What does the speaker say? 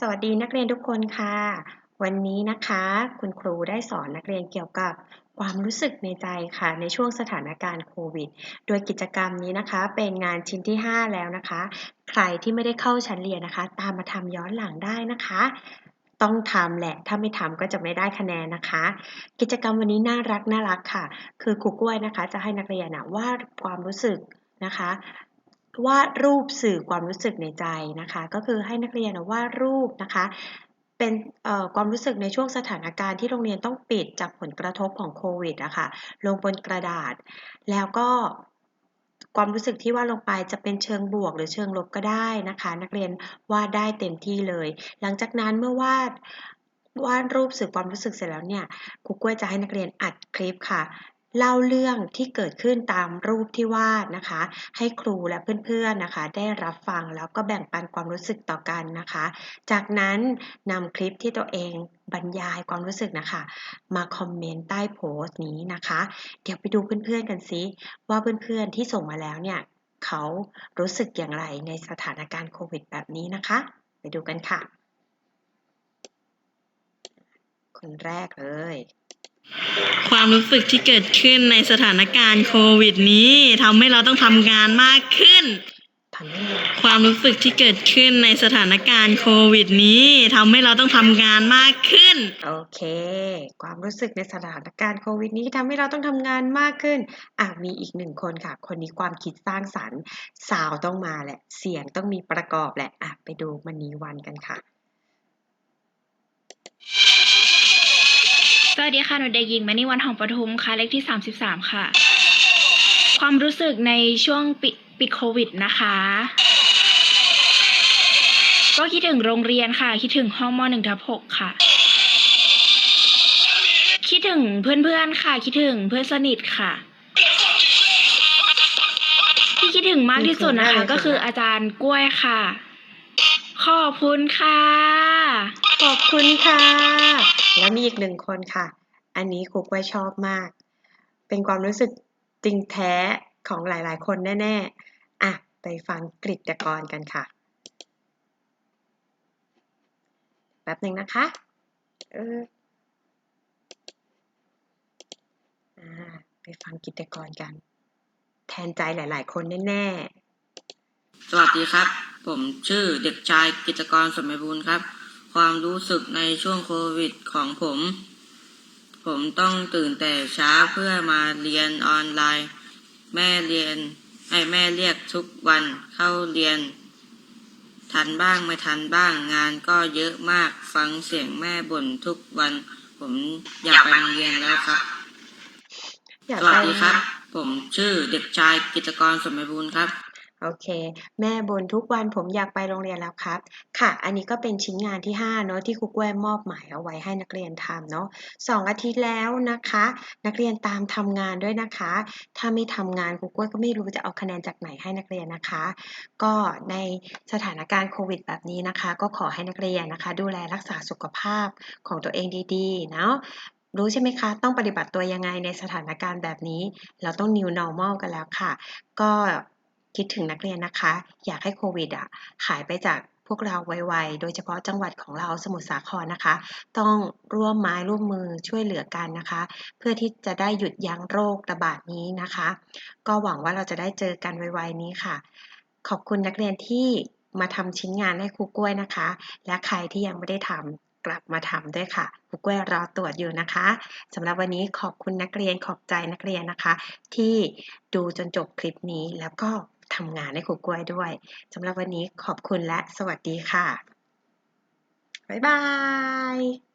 สวัสดีนักเรียนทุกคนค่ะ วันนี้นะคะ คุณครูได้สอนนักเรียนเกี่ยวกับความรู้สึกในใจค่ะ ในช่วงสถานการณ์โควิด โดยกิจกรรมนี้นะคะ เป็นงานชิ้นที่ 5 แล้วนะคะ ใครที่ไม่ได้เข้าชั้นเรียนนะคะ ตามมาทำย้อนหลังได้นะคะ ต้องทำแหละ ถ้าไม่ทำก็จะไม่ได้คะแนนนะคะ กิจกรรมวันนี้น่ารักน่ารักค่ะ คือครูกล้วยนะคะ จะให้นักเรียนวาดความรู้สึกนะคะ วาดรูปสื่อความรู้สึกในใจนะคะ ก็คือให้นักเรียนวาดรูปนะคะ เป็นความรู้สึกในช่วงสถานการณ์ที่โรงเรียนต้องปิดจากผลกระทบของโควิดอะคะ่ะลงบนกระดาษ แล้วก็ความรู้สึกที่วาดลงไปจะเป็นเชิงบวกหรือเชิงลบก็ได้นะคะ นักเรียนวาดได้เต็มที่เลย หลังจากนั้นเมื่อวาดวาดรูปสื่อความรู้สึกเสร็จแล้วเนี่ยครูกล้วยจะให้นักเรียนอัดคลิปค่ะ เล่าเรื่องที่เกิดขึ้นตามรูปที่วาดนะคะ ให้ครูและเพื่อนๆนะคะ ได้รับฟังแล้วก็แบ่งปันความรู้สึกต่อกันนะคะ จากนั้นนำคลิปที่ตัวเองบรรยายความรู้สึกนะคะ มาคอมเมนต์ใต้โพสต์นี้นะคะ เดี๋ยวไปดูเพื่อนๆกันซิว่าเพื่อนๆที่ส่งมาแล้วเนี่ยเขารู้สึกอย่างไรในสถานการณ์โควิดแบบนี้นะคะ ไปดูกันค่ะ คนแรกเลย ความรู้สึกที่เกิดขึ้นในสถานการณ์โควิดนี้ทำให้เราต้องทำงานมากขึ้น ความรู้สึกที่เกิดขึ้นในสถานการณ์โควิดนี้ทำให้เราต้องทำงานมากขึ้น โอเค ความรู้สึกในสถานการณ์โควิดนี้ทำให้เราต้องทำงานมากขึ้น อะมีอีกหนึ่งคนค่ะ คนนี้ความคิดสร้างสรรค์ สาวต้องมาแหละ เสียงต้องมีประกอบแหละ อะไปดูมันนีวันกันค่ะ สวัสดีค่ะ หนูเด็กหญิงมณีวันหองปทุมค่ะ เลขที่สามสิบสามค่ะ ความรู้สึกในช่วงปิดปิดโควิดนะคะ ก็คิดถึงโรงเรียนค่ะ คิดถึงห้องมหนึ่งทับหกค่ะ คิดถึงเพื่อนๆค่ะ คิดถึงเพื่อนสนิทค่ะ ที่คิดถึงมากที่สุดนะคะ ก็คืออาจารย์กล้วยค่ะ ขอบคุณค่ะ ขอบคุณค่ะ แล้วมีอีกหนึ่งคนค่ะ อันนี้ครูกล้วยชอบมาก เป็นความรู้สึกจริงแท้ของหลายๆ คนแน่ ๆ อะ ไปฟังกริตกรกันค่ะ แป๊บหนึ่งนะคะ เออไปฟังกิจกรกัน แทนใจหลาย ๆ คนแน่ ๆ สวัสดีครับ ผมชื่อเด็กชายกิจกรสมัยบุญครับ ความรู้สึกในช่วงโควิดของผม ผมต้องตื่นแต่เช้าเพื่อมาเรียนออนไลน์ แม่เรียนให้แม่เรียกทุกวันเข้าเรียน ทันบ้างไม่ทันบ้างงานก็เยอะมากฟังเสียงแม่บ่นทุกวัน ผมอยากไปโรงเรียนแล้วครับสวัสดีครับ ผมชื่อเด็กชายกิจกรสมัยบูรณ์ครับ โอเค แม่บนทุกวันผมอยากไปโรงเรียนแล้วครับ ค่ะ อันนี้ก็เป็นชิ้นงานที่5เนาะที่ครูกล้วยมอบหมายเอาไว้ให้นักเรียนทำเนาะสองอาทิตย์แล้วนะคะ นักเรียนตามทำงานด้วยนะคะ ถ้าไม่ทำงานครูกล้วยก็ไม่รู้จะเอาคะแนนจากไหนให้นักเรียนนะคะ ก็ในสถานการณ์โควิด แบบนี้นะคะ ก็ขอให้นักเรียนนะคะ ดูแลรักษาสุขภาพของตัวเองดีๆเนาะรู้ใช่ไหมคะ ต้องปฏิบัติตัวยังไงในสถานการณ์แบบนี้ เราต้อง new normal กันแล้วค่ะ ก็ คิดถึงนักเรียนนะคะ อยากให้โควิดอะหายไปจากพวกเราไวๆ โดยเฉพาะจังหวัดของเราสมุทรสาครนะคะ ต้องร่วมไม้ร่วมมือช่วยเหลือกันนะคะ เพื่อที่จะได้หยุดยั้งโรคระบาดนี้นะคะ ก็หวังว่าเราจะได้เจอกันไวๆนี้ค่ะ ขอบคุณนักเรียนที่มาทำชิ้นงานให้ครูกล้วยนะคะ และใครที่ยังไม่ได้ทำกลับมาทำด้วยค่ะครูกล้วยรอตรวจอยู่นะคะสำหรับวันนี้ขอบคุณนักเรียนขอบใจนักเรียนนะคะ ที่ดูจนจบคลิปนี้แล้วก็ ทำงานให้ครูกล้วยด้วยสำหรับวันนี้ขอบคุณและสวัสดีค่ะ บ๊ายบาย